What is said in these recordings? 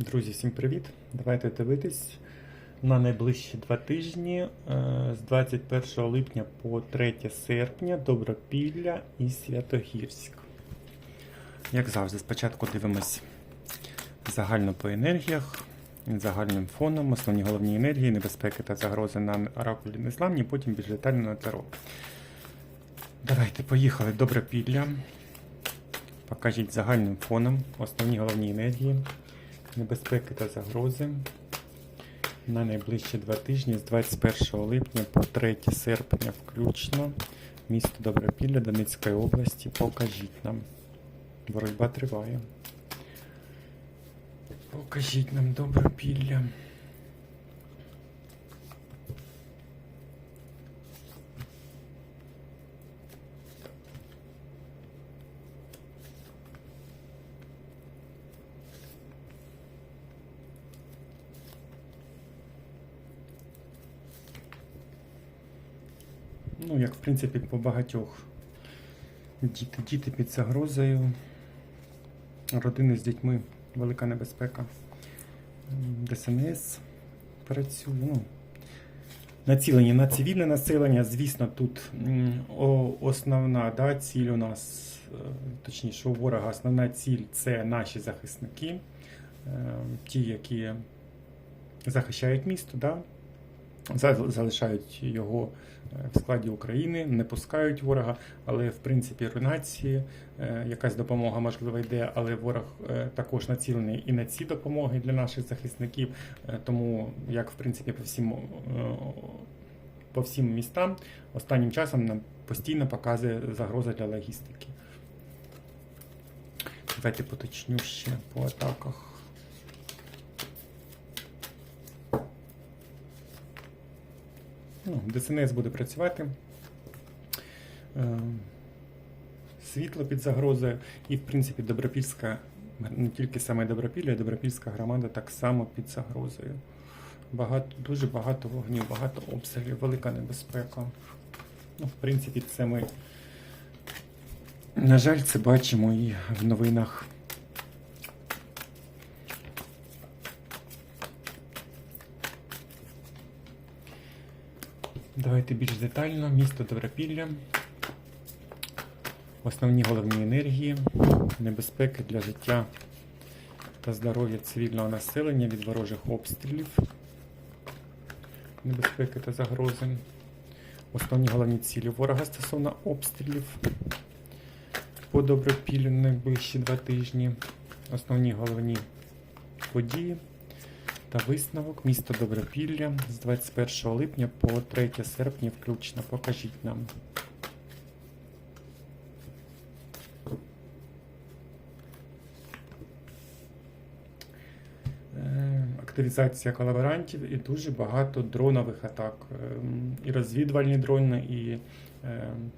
Друзі, всім привіт! Давайте дивитись на найближчі два тижні е, з 21 липня по 3 серпня Добропілля і Святогірськ. Як завжди, спочатку дивимось загально по енергіях, загальним фоном, основні головні енергії, небезпеки та загрози на оракулі незламні, потім більш детально на таро. Давайте поїхали Добропілля. Покажіть загальним фоном основні головні енергії, небезпеки та загрози на найближчі два тижні з 21 липня по 3 серпня включно. Місто Добропілля Донецької області. Покажіть нам. Боротьба триває. Покажіть нам Добропілля. Ну, як в принципі по багатьох. Діти, діти під загрозою. Родини з дітьми велика небезпека. ДСНС працює. Ну, націлені на цивільне населення. Звісно, тут основна да, ціль у нас, е, точніше, у ворога основна ціль це наші захисники, е, ті, які захищають місто, да, залишають його е, в складі України, не пускають ворога, але в принципі руйнації, е, якась допомога можливо йде, але ворог е, також націлений і на ці допомоги для наших захисників. Тому, як в принципі по всім, по всім містам, останнім часом нам постійно показує загроза для логістики. Давайте поточню ще по атаках. Ну, ДСНС буде працювати. Е, Світло під загрозою. І, в принципі, Добропільська, не тільки саме Добропілля, а Добропільська громада так само під загрозою. Багато, дуже багато вогнів, багато обстрілів, велика небезпека. Ну, в принципі, це ми, на жаль, це бачимо і в новинах. Давайте більш детально. Місто Добропілля. Основні головні енергії, небезпеки для життя та здоров'я цивільного населення від ворожих обстрілів, небезпеки та загрози. Основні головні цілі ворога стосовно обстрілів по Добропіллю найближчі два тижні. Основні головні події та висновок місто Добропілля з 21 липня по 3 серпня включно. Покажіть нам. Е, Активізація колаборантів і дуже багато дронових атак. Ем, І розвідувальні дрони, і ем,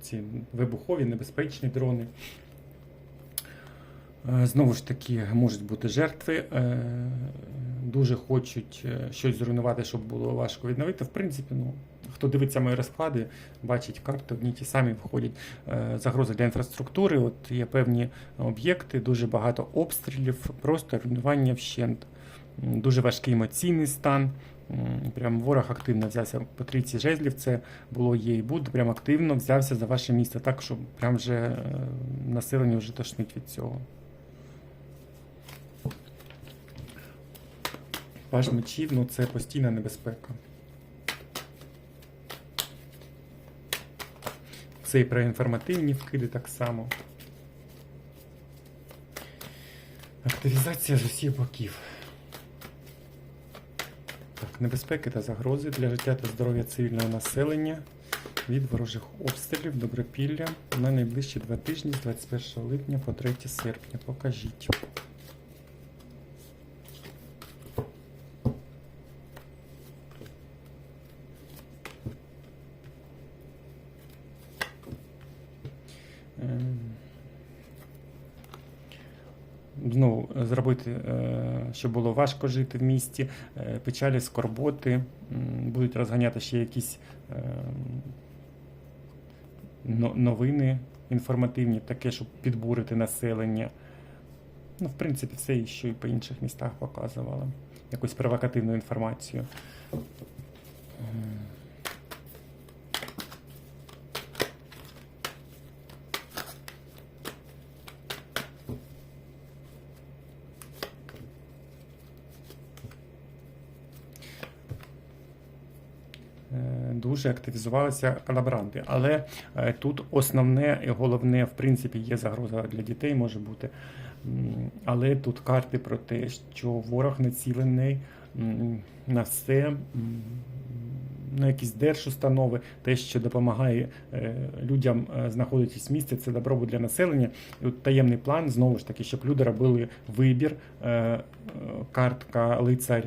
ці вибухові, небезпечні дрони. Е, Знову ж таки, можуть бути жертви. е, Дуже хочуть е, щось зруйнувати, щоб було важко відновити. В принципі, ну, хто дивиться мої розклади, бачить карти, одні й ті самі входять. Загрози для інфраструктури. От є певні об'єкти, дуже багато обстрілів, просто руйнування вщент. Дуже важкий емоційний стан. Прям ворог активно взявся по трійці жезлів. Це було є і буде. Прям активно взявся за ваше місто, так що прям вже населення вже тошнить від цього. Паж мечів, ну це постійна небезпека. Це і про інформативні вкиди так само. Активізація з усіх боків. Так, небезпеки та загрози для життя та здоров'я цивільного населення від ворожих обстрілів Добропілля на найближчі два тижні з 21 липня по 3 серпня. Покажіть. Ем, Знову е, зробити, е, щоб було важко жити в місті, е, печалі, скорботи, будуть розганяти ще якісь ем, новини інформативні, таке, щоб підбурити населення. Ну, в принципі, все, що і по інших містах показувала. Якусь провокативну інформацію. Е, Дуже активізувалися колаборанти. Але е, тут основне і головне, в принципі, є загроза для дітей, може бути. Але тут карти про те, що ворог націлений на все, на якісь держустанови, те, що допомагає е, людям е, знаходитись в місті, це добробут для населення. І от таємний план, знову ж таки, щоб люди робили вибір. Картка лицар.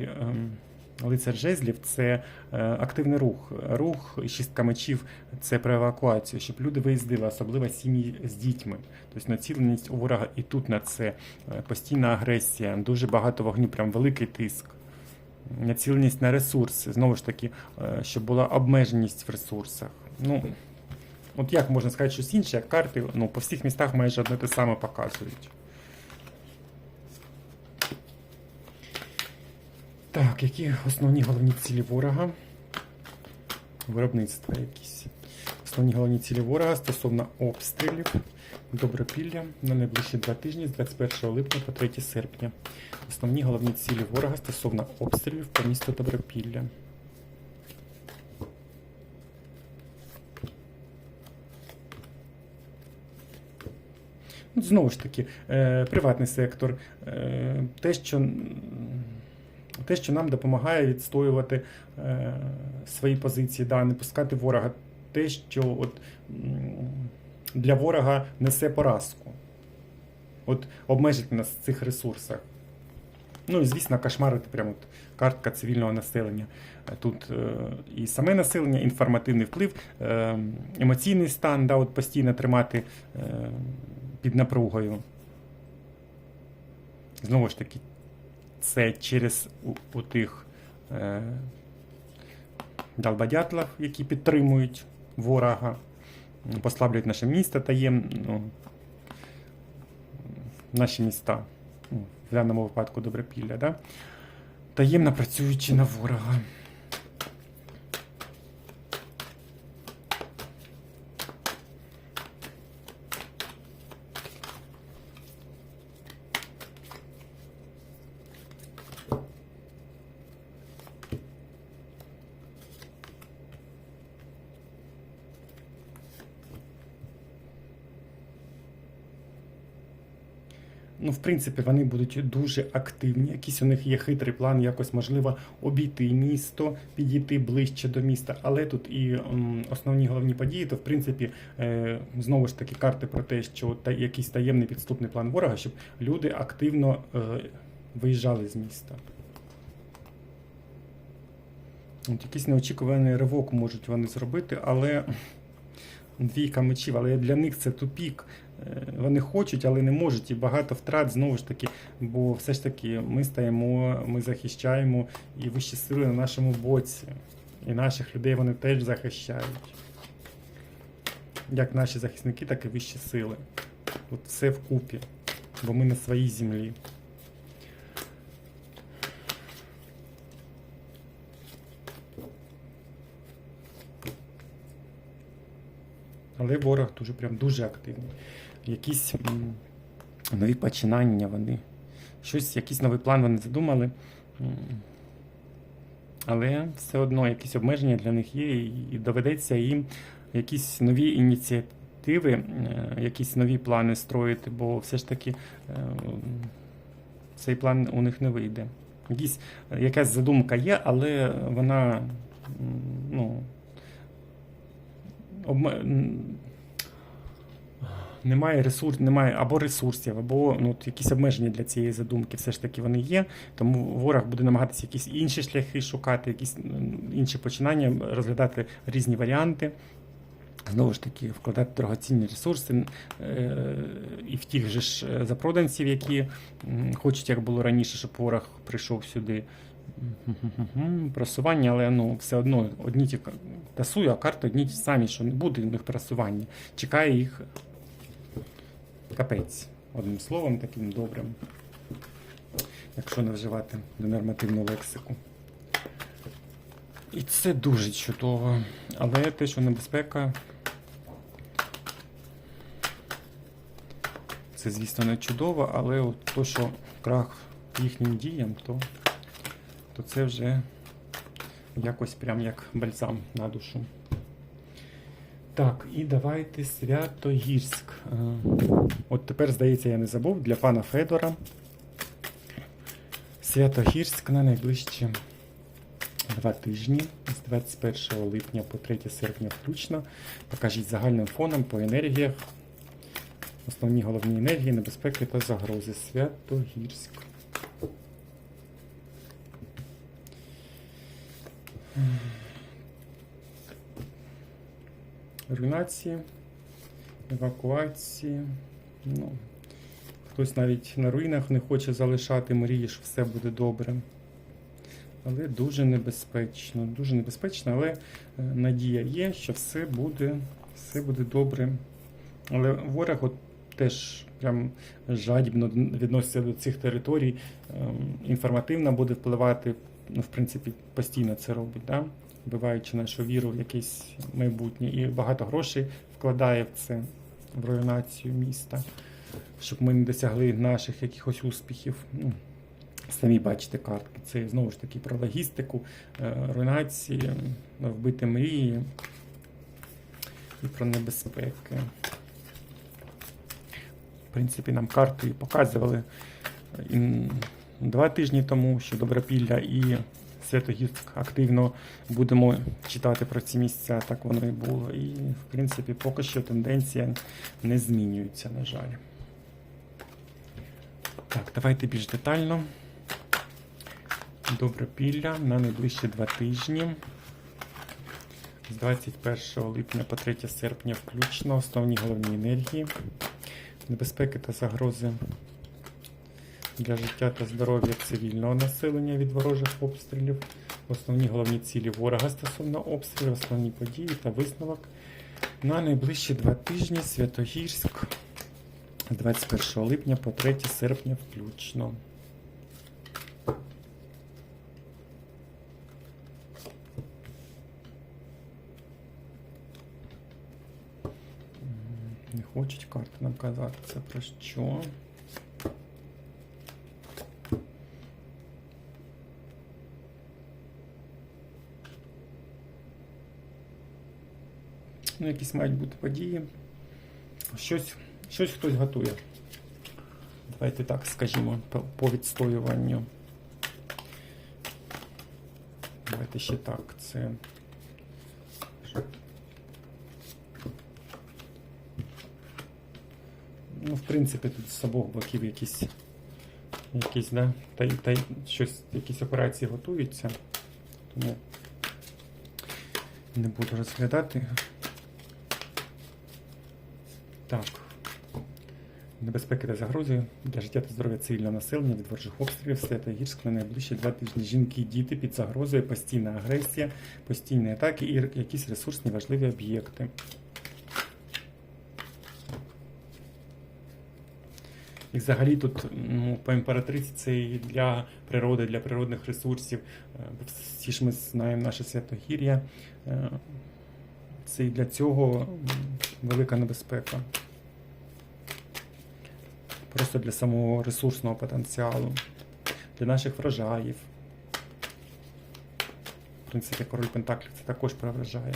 Лицар жезлів це е, активний рух. Рух шістка мечів це про евакуацію, щоб люди виїздили, особливо сім'ї з дітьми. Тобто націленість у ворога і тут на це е, постійна агресія, дуже багато вогню, прям великий тиск. Націленість на ресурси, знову ж таки, е, щоб була обмеженість в ресурсах. Ну, от як можна сказати, щось інше, як карти ну, по всіх містах майже одне те саме показують. Так, які основні головні цілі ворога? Виробництва якісь. Основні головні цілі ворога стосовно обстрілів Добропілля на найближчі два тижні з 21 липня по 3 серпня. Основні головні цілі ворога стосовно обстрілів по місту Добропілля. Знову ж таки, е, приватний сектор, е, те, що, те, що нам допомагає відстоювати е, свої позиції, да, не пускати ворога, те, що от, для ворога несе поразку. От обмежити нас в цих ресурсах. Ну і звісно, кошмарити прямо от картка цивільного населення. Е, Тут е, і саме населення, інформативний вплив, е, емоційний стан, да, от постійно тримати е, під напругою. Знову ж таки, це через у, у тих е, далбадятлів, які підтримують ворога, послаблюють наше місто таємно, ну, наші міста, ну, в даному випадку Добропілля, да? таємно працюючи на ворога. Ну, в принципі, вони будуть дуже активні. Якийсь у них є хитрий план, якось можливо обійти місто, підійти ближче до міста. Але тут і основні головні події, то в принципі е, знову ж таки карти про те, що та якийсь таємний підступний план ворога, щоб люди активно е, виїжджали з міста. От якийсь неочікуваний ривок можуть вони зробити, але двійка мечів, але для них це тупік. Е, Вони хочуть, але не можуть, і багато втрат знову ж таки, бо все ж таки ми стаємо, ми захищаємо і вищі сили на нашому боці. І наших людей вони теж захищають. Як наші захисники, так і вищі сили. От все вкупі, бо ми на своїй землі. Але ворог дуже прям дуже активний. Якісь нові починання вони. Щось, якийсь новий план вони задумали. Але все одно якісь обмеження для них є, і доведеться їм якісь нові ініціативи, е, якісь нові плани строїти, бо все ж таки е, цей план у них не вийде. Якісь, якась задумка є, але вона ну, обме... немає ресурс, немає або ресурсів, або ну, якісь обмеження для цієї задумки все ж таки вони є. Тому ворог буде намагатися якісь інші шляхи шукати, якісь інші починання, розглядати різні варіанти. Знову ж таки, вкладати дорогоцінні ресурси е, і в тих же ж е, запроданців, які хочуть, як було раніше, щоб ворог прийшов сюди. Просування, але ну, все одно одні ті тасую, а карти одні ті самі, що не буде в них просування. Чекає їх капець. Одним словом, таким добрим. якщо не вживати ненормативну лексику. І це дуже чудово. Але те, що небезпека, це, звісно, не чудово, але от то, що крах їхнім діям, то, то це вже якось прям як бальзам на душу. Так, і давайте Святогірськ. Е, От тепер, здається, я не забув для пана Федора. Святогірськ на найближчі два тижні з 21 липня по 3 серпня включно. Покажіть загальним фоном по енергіях. Основні головні енергії, небезпеки та загрози. Святогірськ. Руйнації, евакуації. Ну, хтось навіть на руїнах не хоче залишати, мріє, що все буде добре. Але дуже небезпечно. Дуже небезпечно, але е, надія є, що все буде, все буде добре. Але ворог от теж прям жадібно відноситься до цих територій, ем, інформативно буде впливати, ну, в принципі, постійно це робить, да? вбиваючи нашу віру в якесь майбутнє. І багато грошей вкладає в це, в руйнацію міста, щоб ми не досягли наших якихось успіхів. Ну, Самі бачите картки. Це знову ж таки про логістику, е, руйнації, вбити мрії і про небезпеки. В принципі, нам карти показували два тижні тому, що Добропілля і Святогірськ активно будемо читати про ці місця, так воно і було. І, в принципі, поки що тенденція не змінюється, на жаль. Так, давайте більш детально. Добропілля на найближчі два тижні. З 21 липня по 3 серпня включно основні головні енергії, небезпеки та загрози для життя та здоров'я цивільного населення від ворожих обстрілів, основні головні цілі ворога стосовно обстрілів, основні події та висновок на найближчі два тижні Святогірськ з 21 липня по 3 серпня включно. Не хочуть карти нам казати це про що. Ну, якісь мають бути події. Щось, щось хтось готує. Давайте так скажімо, по, відстоюванню. Давайте ще так. Це. Ну, в принципі, тут з обох боків якісь, якісь, да, та, та, щось, якісь операції готуються. Тому не буду розглядати. Так. Небезпеки та загрози для життя та здоров'я цивільного населення від ворожих обстрілів Святогірськ на найближчі два тижні. Жінки і діти під загрозою, постійна агресія, постійні атаки і якісь ресурсні важливі об'єкти. І взагалі тут ну, по імператриці це і для природи, для природних ресурсів. Е, Всі ж ми знаємо наше святогір'я. Е, Це і для цього велика небезпека. Просто для самого ресурсного потенціалу, для наших врожаїв. В принципі, король Пентаклів це також про врожаї.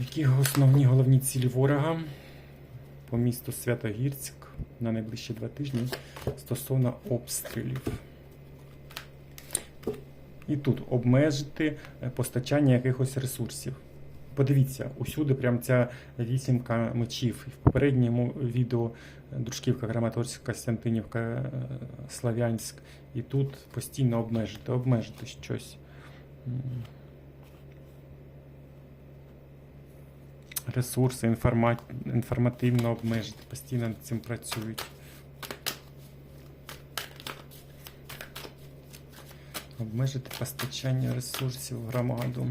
Які основні головні цілі ворога по місту Святогірськ на найближчі два тижні стосовно обстрілів? І тут обмежити постачання якихось ресурсів. Подивіться, усюди прям ця вісімка мечів. В попередньому відео Дружківка, Краматорськ, Костянтинівка, е, Славянськ. І тут постійно обмежити, обмежити щось. Ресурси інформа... інформативно обмежити, постійно над цим працюють. Обмежити постачання ресурсів в громаду.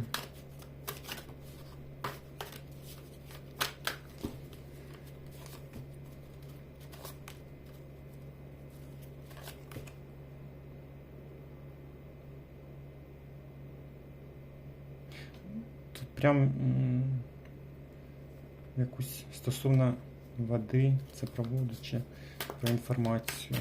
Прям якусь стосовно води, це проводу про інформацію.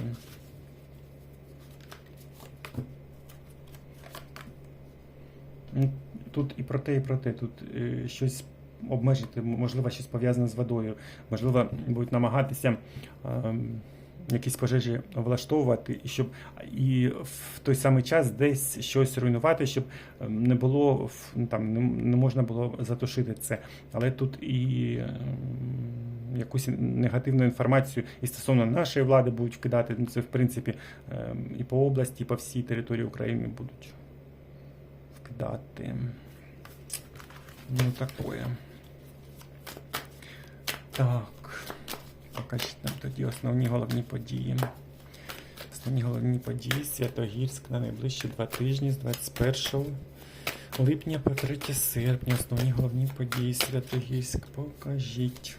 Ну, Тут і про те, і про те. Тут е, щось обмежити, можливо, щось пов'язане з водою. Можливо, будуть намагатися ем, якісь пожежі влаштовувати, і щоб і в той самий час десь щось руйнувати, щоб ем, не було ну, там, не, можна було затушити це. Але тут і ем, якусь негативну інформацію і стосовно нашої влади будуть вкидати. Ну, Це в принципі ем, і по області, і по всій території України будуть вкидати. Ну, такое. Так. Покажіть нам тоді основні головні події. Основні головні події Святогірськ на найближчі два тижні з 21 липня по 3 серпня. Основні головні події Святогірськ. Покажіть.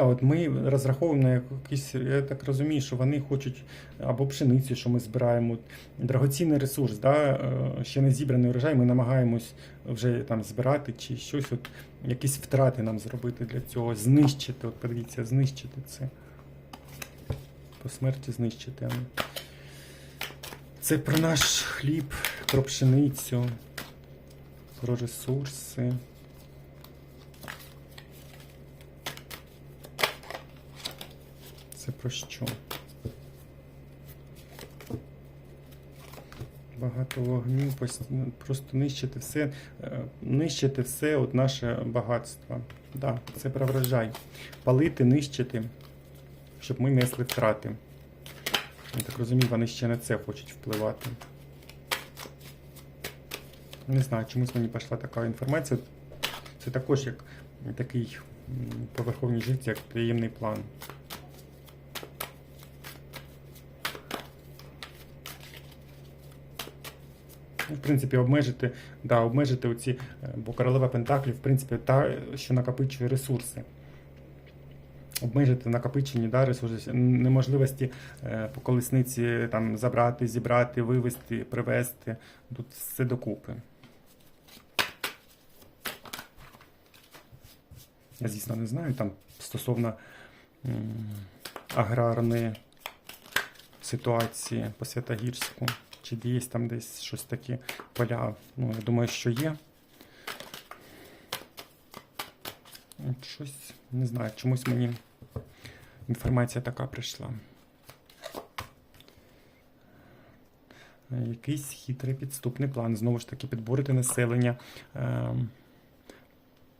Ну от ми розраховуємо на якийсь, я так розумію, що вони хочуть або пшеницю, що ми збираємо. Драгоцінний ресурс, да, е, ще не зібраний урожай, ми намагаємось вже там збирати чи щось, от, якісь втрати нам зробити для цього, знищити. От подивіться, знищити це. По смерті знищити. Це про наш хліб, про пшеницю, про ресурси. Про що? Багато вогню, постійно, просто нищити все, е, нищити все от наше багатство. Да, це про врожай. Палити, нищити, щоб ми несли втрати. Я так розумію, вони ще на це хочуть впливати. Не знаю, чомусь мені пішла така інформація. Це також як такий м, по житті, як таємний план. В принципі, обмежити, да, обмежити оці, е, бо королева Пентаклів, в принципі, та, що накопичує ресурси. Обмежити накопичені да, ресурси, неможливості е, по колесниці там, забрати, зібрати, вивезти, привезти. Тут все докупи. Я, звісно, не знаю там стосовно аграрної ситуації по Святогірську. Чи є там десь щось таке поля? Ну, я думаю, що є. От щось, не знаю, чомусь мені інформація така прийшла. Якийсь хитрий підступний план. Знову ж таки, підборити населення. Е,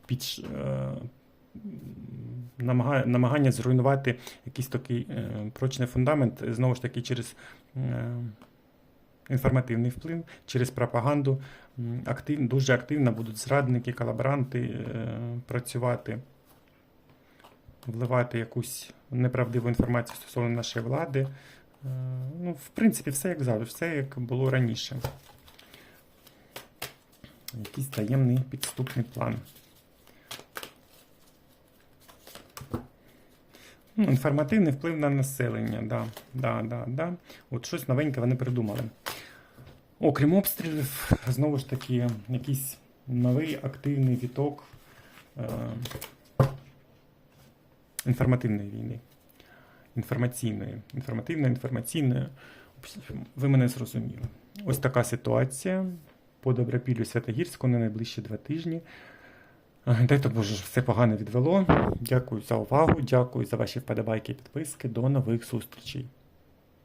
під, е, намага- намагання зруйнувати якийсь такий е, прочний фундамент, знову ж таки, через е, інформативний вплив, через пропаганду. Актив, дуже активно будуть зрадники, колаборанти е, працювати, вливати якусь неправдиву інформацію стосовно нашої влади. Е, ну, в принципі, все як завжди, все як було раніше. Якийсь таємний підступний план. Ну, інформативний вплив на населення, да, да, да, да. От щось новеньке вони придумали. Окрім обстрілів, знову ж таки, якийсь новий активний віток е, інформативної війни. Інформаційної. Інформативної, інформаційної. Ви мене зрозуміли. Ось така ситуація по Добропіллю Святогірську на найближчі два тижні. Е, Дай то Боже, все погано відвело. Дякую за увагу, дякую за ваші вподобайки і підписки. До нових зустрічей.